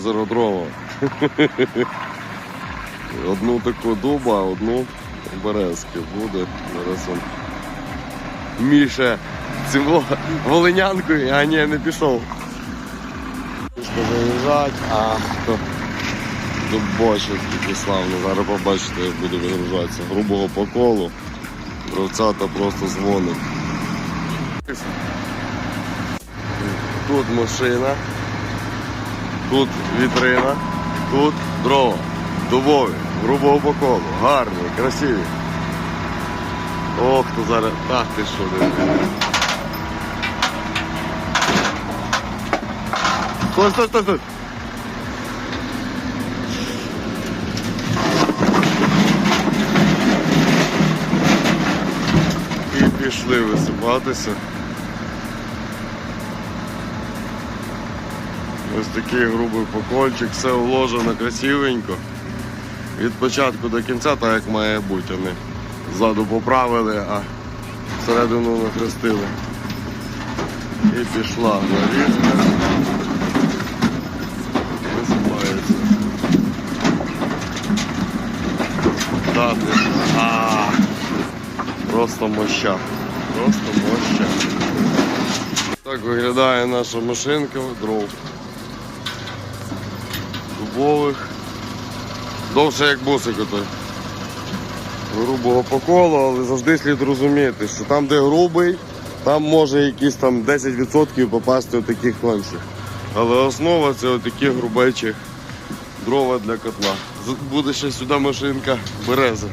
озеро дрова. Одну таку дуба, одну березки буде. Зараз он Міша цим во- волинянкою, а ні, не пішов. Мішка заїжджать, а то дубочок такий славний. Зараз побачите, як буде вигружатися. Грубого по колу. Бровцята просто дзвонить. Тут машина, тут вітрина, тут дрова. Дубові, грубого по колу, гарні, красиві. Ох, то зараз. Ах ти що, диви. Стой, стой, стой, стой. І пішли висипатися. Ось такий грубий покольчик, все уложено красивенько. Від початку до кінця, так як має бути. Вони ззаду поправили, а всередину накрестили. І пішла нарізка. Висипається. Да, ти. А, просто моща. Просто моща. Так виглядає наша машинка дров. Дубових. Довше як бусик отой. Грубого по колу, але завжди слід розуміти, що там, де грубий, там може якісь там 10% попасти таких тонших. Але основа це отакі грубечі дрова для котла. Буде ще сюди машинка береза.